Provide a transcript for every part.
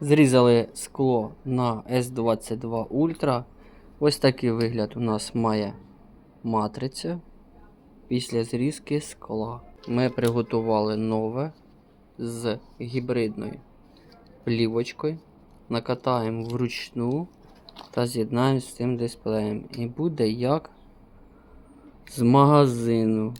Зрізали скло на S22 Ultra. Ось такий вигляд у нас має матриця після зрізки скла. Ми приготували нове з гібридною плівочкою. Накатаємо вручну та з'єднаємо з цим дисплеєм. І буде як з магазину.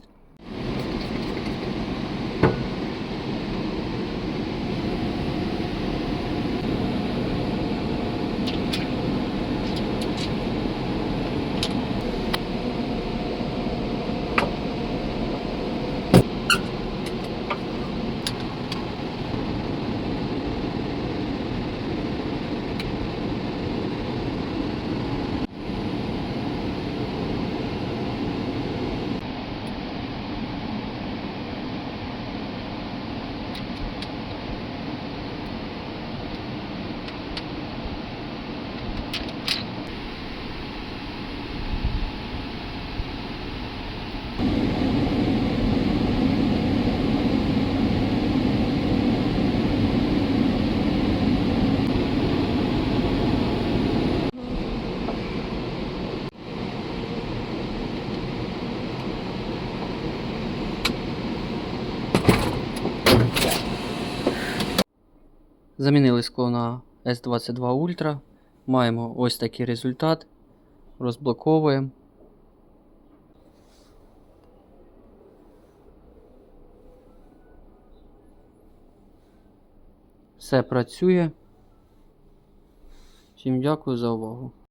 Замінили скло на S22 Ultra. Маємо ось такий результат. Розблоковуємо. Все працює. Всім дякую за увагу.